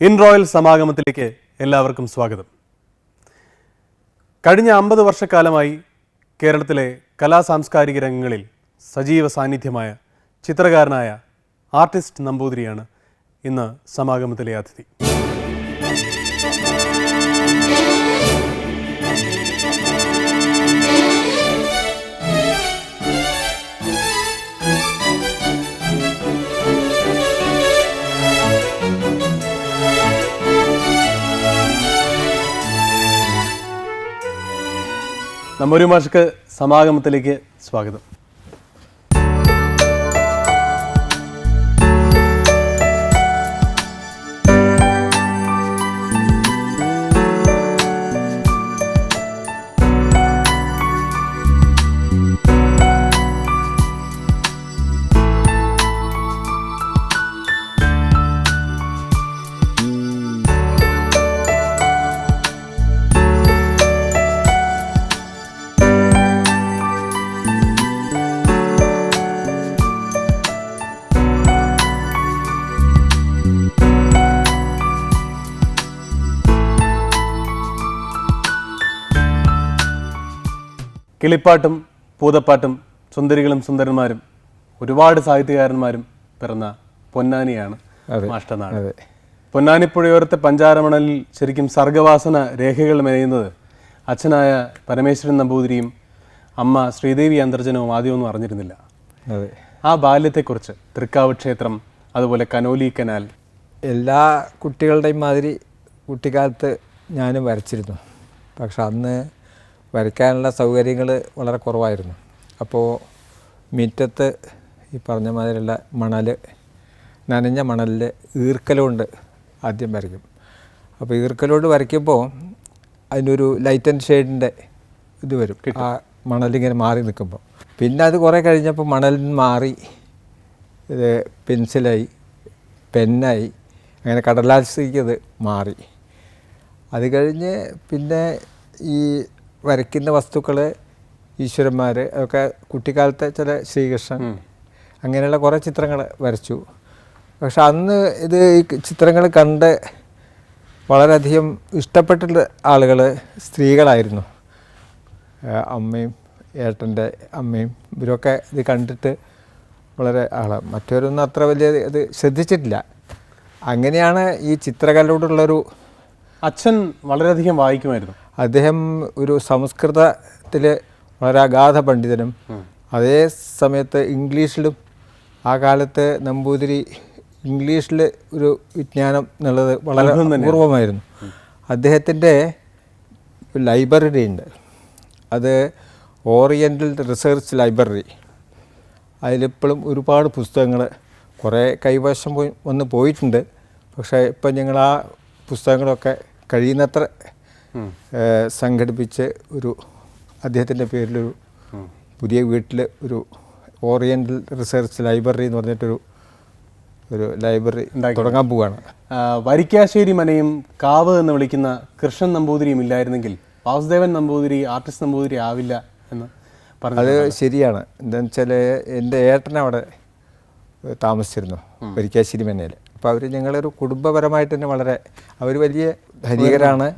In royal സമാഗമത്തിലേക്ക് എല്ലാവർക്കും സ്വാഗതം. കഴിഞ്ഞ അമ്പത് വർഷക്കാലമായി കേരളത്തിലെ കലാ സാംസ്കാരിക രംഗങ്ങളിൽ സജീവ സാന്നിധ്യമായ ചിത്രകാരനായ ആർട്ടിസ്റ്റ് നമ്പൂതിരിയാണ് ഇന്ന് സമാഗമത്തിലെ അതിഥി. നമ്പൂരി മാഷ്ക്ക് സമാഗമത്തിലേക്ക് സ്വാഗതം. കിളിപ്പാട്ടും പൂതപ്പാട്ടും സുന്ദരികളും സുന്ദരന്മാരും ഒരുപാട് സാഹിത്യകാരന്മാരും പിറന്ന പൊന്നാനിയാണ്. മാഷ്ടനാട്. അതെ. പൊന്നാനിപ്പുഴയോരത്തെ പഞ്ചാരമണലിൽ ശരിക്കും സർഗവാസന രേഖകൾ മെനയുന്നത് അച്ഛനായ പരമേശ്വരൻ നമ്പൂതിരിയും അമ്മ ശ്രീദേവി അന്തർജനവും ആദ്യമൊന്നും അറിഞ്ഞിരുന്നില്ല. ആ ബാല്യത്തെക്കുറിച്ച് തൃക്കാവ് ക്ഷേത്രം അതുപോലെ കനോലി കനാൽ. എല്ലാ കുട്ടികളുടെയും മാതിരി കുട്ടിക്കാലത്ത് ഞാനും വരച്ചിരുന്നു. പക്ഷെ അന്ന് വരയ്ക്കാനുള്ള സൗകര്യങ്ങൾ വളരെ കുറവായിരുന്നു. അപ്പോൾ മുറ്റത്ത് ഈ പറഞ്ഞ മാതിരിയുള്ള മണൽ നനഞ്ഞ മണലിൽ ഈർക്കലുകൊണ്ട് ആദ്യം വരയ്ക്കും. അപ്പോൾ ഈർക്കലുകൊണ്ട് വരയ്ക്കുമ്പോൾ അതിനൊരു ലൈറ്റ് ആൻഡ് ഷെയ്ഡിന്റെ ഇത് വരും. ആ മണലിങ്ങനെ മാറി നിൽക്കുമ്പോൾ പിന്നെ അത് കുറേ കഴിഞ്ഞപ്പോൾ മണലിൽ നിന്ന് മാറി ഇത് പെൻസിലായി പെന്നായി അങ്ങനെ കടലാസിക്കത് മാറി. അത് കഴിഞ്ഞ് പിന്നെ ഈ വരയ്ക്കുന്ന വസ്തുക്കൾ ഈശ്വരന്മാർ അതൊക്കെ കുട്ടിക്കാലത്തെ ചില ശ്രീകൃഷ്ണൻ അങ്ങനെയുള്ള കുറേ ചിത്രങ്ങൾ വരച്ചു. പക്ഷെ അന്ന് ഇത് ഈ ചിത്രങ്ങൾ കണ്ട് വളരെയധികം ഇഷ്ടപ്പെട്ടിട്ടുള്ള ആളുകൾ സ്ത്രീകളായിരുന്നു. അമ്മയും ഏട്ടന്റെ അമ്മയും ഇവരൊക്കെ ഇത് കണ്ടിട്ട് വളരെ ആളാണ് മറ്റവരൊന്നും അത്ര വലിയ ഇത് ശ്രദ്ധിച്ചിട്ടില്ല. അങ്ങനെയാണ് ഈ ചിത്രകലയോടുള്ളൊരു അച്ഛൻ വളരെയധികം വായിക്കുമായിരുന്നു. അദ്ദേഹം ഒരു സംസ്കൃതത്തിൽ വളരെ അഗാധ പണ്ഡിതനും അതേ സമയത്ത് ഇംഗ്ലീഷിലും ആ കാലത്ത് നമ്പൂതിരി ഇംഗ്ലീഷിൽ ഒരു വിജ്ഞാനം എന്നുള്ളത് വളരെ അപൂർവമായിരുന്നു. അദ്ദേഹത്തിന്റെ ലൈബ്രറി ഉണ്ട്. അത് ഓറിയന്റൽ റിസർച്ച് ലൈബ്രറി. അതിലിപ്പോഴും ഒരുപാട് പുസ്തകങ്ങൾ കുറേ കൈവശം പോയി വന്ന് പോയിട്ടുണ്ട്. പക്ഷേ ഇപ്പം ഞങ്ങൾ ആ പുസ്തകങ്ങളൊക്കെ കഴിയുന്നത്ര സംഘടിപ്പിച്ച് ഒരു അദ്ദേഹത്തിന്റെ പേരിലൊരു പുതിയ വീട്ടിൽ ഒരു ഓറിയന്റൽ റിസർച്ച് ലൈബ്രറി എന്ന് പറഞ്ഞിട്ടൊരു ഒരു ലൈബ്രറി തുടങ്ങാൻ പോവുകയാണ് വരിക്കാശ്ശേരി മനയും കാവ് എന്ന് വിളിക്കുന്ന കൃഷ്ണൻ നമ്പൂതിരിയും ഇല്ലായിരുന്നെങ്കിൽ വാസുദേവൻ നമ്പൂതിരി ആർട്ടിസ്റ്റ് നമ്പൂതിരി ആവില്ല എന്ന് പറഞ്ഞു അത് ശരിയാണ്. എന്താണെന്ന് വെച്ചാൽ എന്റെ ഏട്ടൻ അവിടെ താമസിച്ചിരുന്നു വരിക്കാശ്ശേരി മനയിൽ അപ്പോൾ അവർ ഞങ്ങളൊരു കുടുംബപരമായിട്ട് തന്നെ വളരെ അവർ വലിയ ധനികരാണ്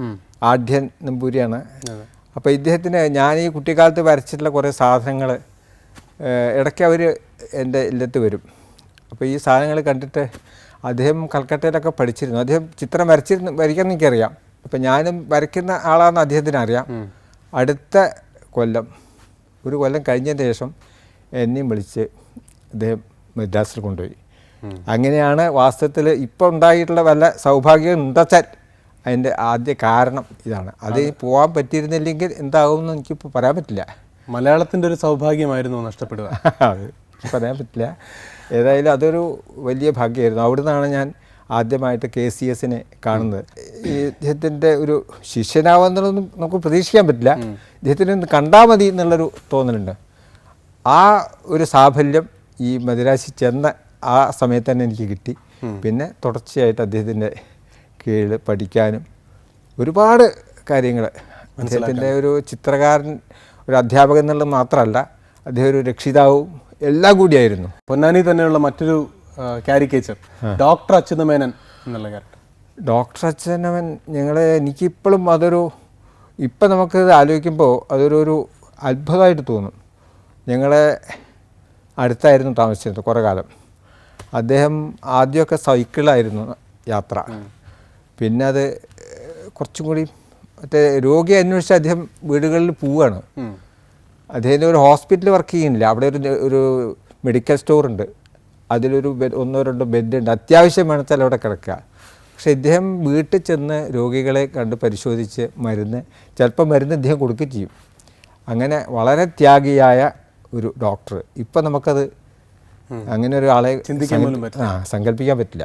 ആഢ്യൻ നമ്പൂരിയാണ്. അപ്പോൾ ഇദ്ദേഹത്തിന് ഞാൻ ഈ കുട്ടിക്കാലത്ത് വരച്ചിട്ടുള്ള കുറേ സാധനങ്ങൾ ഇടയ്ക്ക് അവർ എന്റെ ഇല്ലത്ത് വരും. അപ്പോൾ ഈ സാധനങ്ങൾ കണ്ടിട്ട് അദ്ദേഹം കൽക്കട്ടയിലൊക്കെ പഠിച്ചിരുന്നു. അദ്ദേഹം ചിത്രം വരച്ചിരുന്നു വരയ്ക്കാൻ എനിക്കറിയാം. അപ്പം ഞാനും വരയ്ക്കുന്ന ആളാണെന്ന് അദ്ദേഹത്തിന് അറിയാം. അടുത്ത കൊല്ലം ഒരു കൊല്ലം കഴിഞ്ഞതിന് ശേഷം എന്നെയും വിളിച്ച് അദ്ദേഹം മദ്രാസിൽ കൊണ്ടുപോയി. അങ്ങനെയാണ് വാസ്തവത്തിൽ ഇപ്പോൾ ഉണ്ടായിട്ടുള്ള വല്ല സൗഭാഗ്യം ഉണ്ടെച്ചാൽ അതിന്റെ ആദ്യ കാരണം ഇതാണ്. അത് പോകാൻ പറ്റിയിരുന്നില്ലെങ്കിൽ എന്താകുമെന്ന് എനിക്കിപ്പോൾ പറയാൻ പറ്റില്ല. മലയാളത്തിന്റെ ഒരു സൗഭാഗ്യമായിരുന്നു നഷ്ടപ്പെടുക. അത് പറയാൻ പറ്റില്ല. ഏതായാലും അതൊരു വലിയ ഭാഗ്യമായിരുന്നു. അവിടെ നിന്നാണ് ഞാൻ ആദ്യമായിട്ട് കെ സി എസിനെ കാണുന്നത്. ഈ ഇദ്ദേഹത്തിന്റെ ഒരു ശിഷ്യനാവുന്നതൊന്നും നമുക്ക് പ്രതീക്ഷിക്കാൻ പറ്റില്ല. ഇദ്ദേഹത്തിനെ ഒന്ന് കണ്ടാൽ മതി എന്നുള്ളൊരു തോന്നലുണ്ട്. ആ ഒരു സാഫല്യം ഈ മദിരാശി ചെന്ന ആ സമയത്ത് തന്നെ എനിക്ക് കിട്ടി. പിന്നെ തുടർച്ചയായിട്ട് അദ്ദേഹത്തിന്റെ കീഴിൽ പഠിക്കാനും ഒരുപാട് കാര്യങ്ങൾ. അദ്ദേഹത്തിന്റെ ഒരു ചിത്രകാരൻ ഒരു അധ്യാപകൻ എന്നുള്ളത് മാത്രമല്ല അദ്ദേഹം ഒരു രക്ഷിതാവും എല്ലാം കൂടിയായിരുന്നു പൊന്നാനി തന്നെയുള്ള മറ്റൊരു കാരിക്കേച്ചർ ഡോക്ടർ അച്യുതമേനൻ എന്നുള്ള ക്യാരക്ടർ ഡോക്ടർ അച്യുതമേനൻ ഞങ്ങളെ എനിക്കിപ്പോഴും അതൊരു ഇപ്പം നമുക്ക് ആലോചിക്കുമ്പോൾ അതൊരു ഒരു അത്ഭുതമായിട്ട് തോന്നും. ഞങ്ങളെ അടുത്തായിരുന്നു താമസിച്ചിരുന്നത് കുറേ കാലം. അദ്ദേഹം ആദ്യമൊക്കെ സൈക്കിളായിരുന്നു യാത്ര. പിന്നെ അത് കുറച്ചും കൂടി മറ്റേ രോഗിയെ അന്വേഷിച്ച് അദ്ദേഹം വീടുകളിൽ പോവുകയാണ്. അദ്ദേഹം അദ്ദേഹത്തിന് ഒരു ഹോസ്പിറ്റലിൽ വർക്ക് ചെയ്യുന്നില്ല. അവിടെ ഒരു ഒരു മെഡിക്കൽ സ്റ്റോർ ഉണ്ട്. അതിലൊരു ഒന്നോ രണ്ടോ ബെഡ് ഉണ്ട്. അത്യാവശ്യം വേണച്ചാൽ അവിടെ കിടക്കുക. പക്ഷെ ഇദ്ദേഹം വീട്ടിൽ ചെന്ന് രോഗികളെ കണ്ട് പരിശോധിച്ച് മരുന്ന് ചിലപ്പോൾ മരുന്ന് ഇദ്ദേഹം കൊടുക്കുകയും ചെയ്യും. അങ്ങനെ വളരെ ത്യാഗിയായ ഒരു ഡോക്ടർ. ഇപ്പം നമുക്കത് അങ്ങനെ ഒരാളെ ചിന്തിക്കാൻ ആ സങ്കല്പിക്കാൻ പറ്റില്ല.